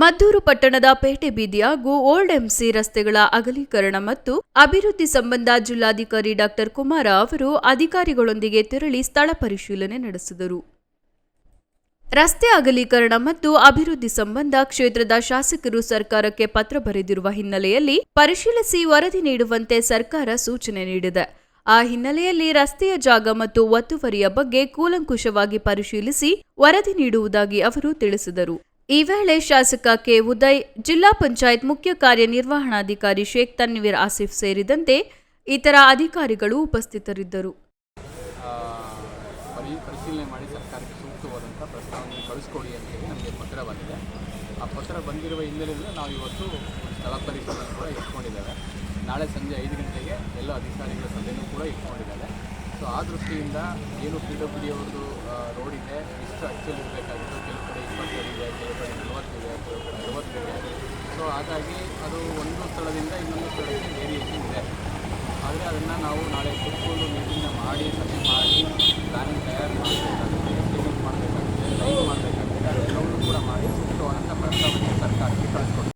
ಮದ್ದೂರು ಪಟ್ಟಣದ ಪೇಟೆ ಬೀದಿ ಹಾಗೂ ಓಲ್ಡ್ ಎಂಸಿ ರಸ್ತೆಗಳ ಅಗಲೀಕರಣ ಮತ್ತು ಅಭಿವೃದ್ಧಿ ಸಂಬಂಧ ಜಿಲ್ಲಾಧಿಕಾರಿ ಡಾಕ್ಟರ್ ಕುಮಾರ ಅವರು ಅಧಿಕಾರಿಗಳೊಂದಿಗೆ ತೆರಳಿ ಸ್ಥಳ ಪರಿಶೀಲನೆ ನಡೆಸಿದರು. ರಸ್ತೆ ಅಗಲೀಕರಣ ಮತ್ತು ಅಭಿವೃದ್ಧಿ ಸಂಬಂಧ ಕ್ಷೇತ್ರದ ಶಾಸಕರು ಸರ್ಕಾರಕ್ಕೆ ಪತ್ರ ಬರೆದಿರುವ ಹಿನ್ನೆಲೆಯಲ್ಲಿ ಪರಿಶೀಲಿಸಿ ವರದಿ ನೀಡುವಂತೆ ಸರ್ಕಾರ ಸೂಚನೆ ನೀಡಿದೆ. ಆ ಹಿನ್ನೆಲೆಯಲ್ಲಿ ರಸ್ತೆಯ ಜಾಗ ಮತ್ತು ಒತ್ತುವರಿಯ ಬಗ್ಗೆ ಕೂಲಂಕುಷವಾಗಿ ಪರಿಶೀಲಿಸಿ ವರದಿ ನೀಡುವುದಾಗಿ ಅವರು ತಿಳಿಸಿದರು. ಈ ವೇಳೆ ಶಾಸಕ ಕೆ. ಉದಯ್, ಜಿಲ್ಲಾ ಪಂಚಾಯತ್ ಮುಖ್ಯ ಕಾರ್ಯನಿರ್ವಹಣಾಧಿಕಾರಿ ಶೇಖ್ ತನ್ವೀರ್ ಆಸಿಫ್ ಸೇರಿದಂತೆ ಇತರ ಅಧಿಕಾರಿಗಳು ಉಪಸ್ಥಿತರಿದ್ದರು. ಪರಿಶೀಲನೆ ಮಾಡಿ ಸರ್ಕಾರಕ್ಕೆ ಸೂಕ್ತವಾದಂಥ ಪ್ರಸ್ತಾವನೆ ಕಳಿಸ್ಕೊಡಿ ಅಂತೇಳಿ ನಮಗೆ ಪತ್ರ ಬಂದಿದೆ. ಆ ಪತ್ರ ಬಂದಿರುವ ಹಿನ್ನೆಲೆಯಲ್ಲಿ ನಾವು ಇವತ್ತು ಸ್ಥಳ ಪರಿಶೀಲನೆ ಕೂಡ ಇಟ್ಕೊಂಡಿದ್ದೇವೆ. ನಾಳೆ ಸಂಜೆ ಐದು ಗಂಟೆಗೆ ಎಲ್ಲ ಅಧಿಕಾರಿಗಳ ಸಭೆಯೂ ಕೂಡ ಇಟ್ಕೊಂಡಿದ್ದಾರೆ ಸೊ ಆ ದೃಷ್ಟಿಯಿಂದ ಏನು ಪಿ ಡಬ್ಲ್ಯೂ ಡಿ ಅವ್ರದ್ದು ರೋಡ್ ಇದೆ, ಎಷ್ಟು ಅಚ್ಚಲ್ಲಿ ಕೆಲವು ಕಡೆ ಇಪ್ಪತ್ತೈದು ಸೊ ಹಾಗಾಗಿ ಅದು ಒಂದು ಸ್ಥಳದಿಂದ ಇನ್ನೊಂದು ಸ್ಥಳಕ್ಕೆ ವೇರಿಯೇಷನ್ ಇದೆ ಆದರೆ ಅದನ್ನು ನಾವು ನಾಳೆ ಕೂತ್ಕೊಂಡು ಮೀಟಿಂಗ್ನ ಮಾಡಿ, ಸಭೆ ಮಾಡಿ ಪ್ಲಾನಿಂಗ್ ತಯಾರು ಮಾಡಬೇಕಾಗುತ್ತೆ ಇಂಪ್ಲಿಮೆಂಟ್ ಮಾಡಬೇಕಾಗುತ್ತೆ ಲೈವ್ ಮಾಡಬೇಕಾಗುತ್ತೆ, ಅದೆಲ್ಲವನ್ನು ಕೂಡ ಮಾಡಿ ಸೊ ಅಂಥ ಪ್ರಸ್ತಾವನೆ ಸರ್ಕಾರಕ್ಕೆ ಕಳಿಸ್ಕೊಡ್ತೀವಿ.